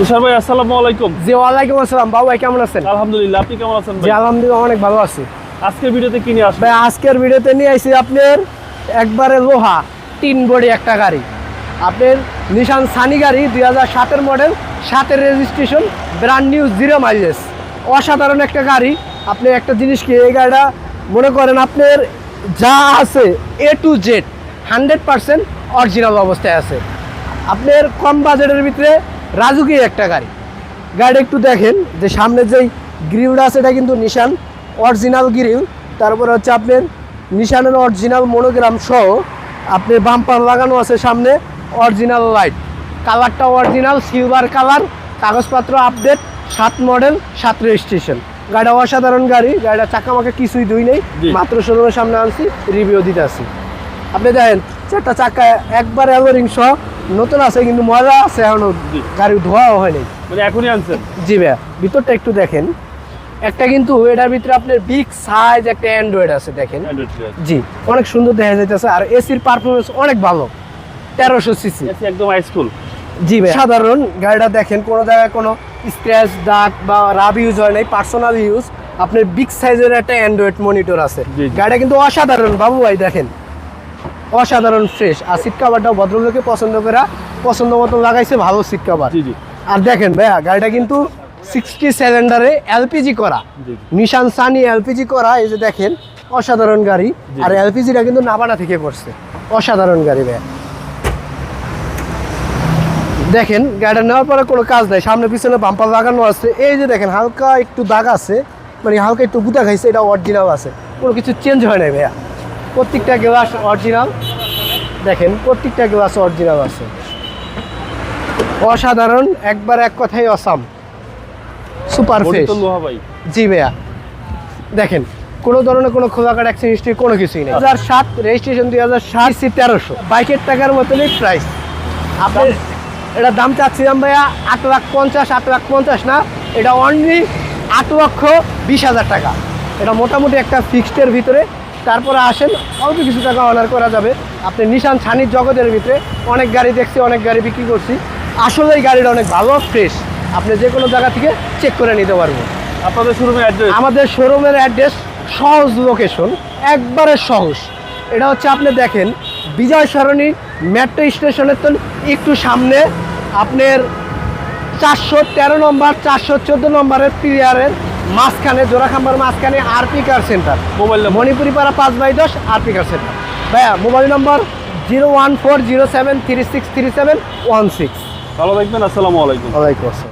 তুষার ভাই আসসালামু আলাইকুম। জি ওয়ালাইকুম আসসালাম। বাবু ভাই কেমন আছেন? আলহামদুলিল্লাহ আপনি কেমন আছেন জি আলহামদুলিল্লাহ অনেক ভালো আছি। আজকের ভিডিওতে কি নিয়ে আসবেন? ভাই আজকের ভিডিওতে নিয়ে আইছি আপনার একবারে লোহা তিন বডি একটা গাড়ি। আপনার নিশান সানি গাড়ি দুই হাজার সাতের মডেল সাতের registration brand new zero mileage অসাধারণ একটা গাড়ি। আপনি একটা জিনিস কি এই গাড়িটা মনে করেন আপনার যা আছে A to Z hundred percent original অবস্থায় আছে। আপনার কম বাজেটের ভিতরে রাজুকি একটা গাড়ি। গাড়ি একটু দেখেন যে সামনে যেই গ্রিলটা আছে এটা কিন্তু নিশান অরিজিনাল গ্রিল তারপরে হচ্ছে আপনার নিশানের অরিজিনাল মনোগ্রাম সহ আপনার বাম্পার লাগানো আছে সামনে অরিজিনাল লাইট কালারটা অরিজিনাল সিলভার কালার কাগজপত্র আপডেট সাত মডেল সাত রেজিস্ট্রেশন গাড়িটা অসাধারণ গাড়ি গাড়িটা চাকা মাকা কিছুই দুই নেই মাত্র শোরুমের সামনে আনছি রিভিউ দিতে আসি আপনি দেখেন চারটা চাকা একবার অ্যালোরিং সহ নতুন আছে কিন্তু মজা আছে এখনও। গাড়ি ধোয়াও হয়নি। মানে এখনই আনছেন? জি ভাইয়া ভিতরটা একটু দেখেন। একটা কিন্তু এটার ভিতরে আপনার বিগ সাইজ একটা অ্যান্ড্রয়েড আছে দেখেন। জি অনেক সুন্দর দেখা যাইতেছে আর এসির পারফরমেন্স অনেক ভালো তেরোশো সিসি একদম হাই স্কুল জি ভাই সাধারণ গাড়িটা দেখেন কোনো জায়গায় কোনো স্ক্র্যাচ দাগ বা রাব ইউজ হয় নাই পার্সোনাল ইউজ আপনার বিগ সাইজের একটা অ্যান্ড্রয়েড মনিটর আছে। গাড়িটা কিন্তু অসাধারণ বাবু ভাই দেখেন। অসাধারণ ফ্রেশ আর সিট কাভারটাও ভদ্রলোকে পছন্দ করা পছন্দ মতো লাগাইছে ভালো সিট কাভার জি জি। আর দেখেন ভাইয়া গাড়িটা কিন্তু সিক্সটি সিলিন্ডারে এলপিজি করা। নিশান সানি এলপিজি করা এই যে দেখেন অসাধারণ গাড়ি। আর এলপিজিটা কিন্তু নাবানা থেকে করছে। অসাধারণ গাড়ি ভাইয়া। দেখেন গাড়িটা নেওয়ার পরে কোনো কাজ নাই। সামনে পিছনে বাম্পার লাগানো আছে। এই যে দেখেন হালকা একটু দাগ আছে মানে হালকা একটু গুতা খাইছে এটা অরিজিনাল আছে। কোনো কিছু চেঞ্জ হয় নাই ভাইয়া। প্রত্যেকটা গ্লাস অরিজিনাল দেখেন প্রত্যেকটা গ্লাস অরিজিনাল আছে। অসাধারণ একবার এক কথাই অসাম সুপার ফ্রেশ জি ভাইয়া। দেখেন কোনো ধরনের কোনো খোলাকাট অ্যাক্সিডেন্ট হিস্ট্রি কোনো কিছুই নেই। হাজার সাত রেজিস্ট্রেশন দুই হাজার সাত সি তেরোশো। বাইকের টাকার মতনই প্রাইস আপনার এটা দাম চাচ্ছিলাম ভাইয়া আট লাখ পঞ্চাশ আট লাখ পঞ্চাশ না। এটা অনলি আট লক্ষ বিশ হাজার টাকা। এটা মোটামুটি একটা ফিক্সডের ভিতরে তারপরে আসেন অল্প কিছু টাকা অনার করা যাবে। আপনি নিশান ছানির জগতের ভিতরে অনেক গাড়ি দেখছি অনেক গাড়ি বিক্রি করছি। আসলে এই গাড়িটা অনেক ভালো ফ্রেশ আপনি যে কোনো জায়গা থেকে চেক করে নিতে পারবেন। আপনাদের শোরুমের অ্যাড্রেস আমাদের শোরুমের অ্যাড্রেস সহজ লোকেশন একবারে সহজ। এটা হচ্ছে আপনি দেখেন বিজয় সরণি মেট্রো স্টেশনের তো একটু সামনে। আপনার চারশো তেরো নম্বর চারশো চোদ্দ নম্বরের প্লেয়ারের মাঝখানে জোড়াখাম্বার মাঝখানে RP car centre mobile Manipuri পাড়া পাঁচ বাই দশ আরপি কার সেন্টার ভাইয়া mobile number zero one four zero seven three six three seven one six ভালো থাকবেন আসসালামু আলাইকুম। ওয়ালাইকুম আসসালাম।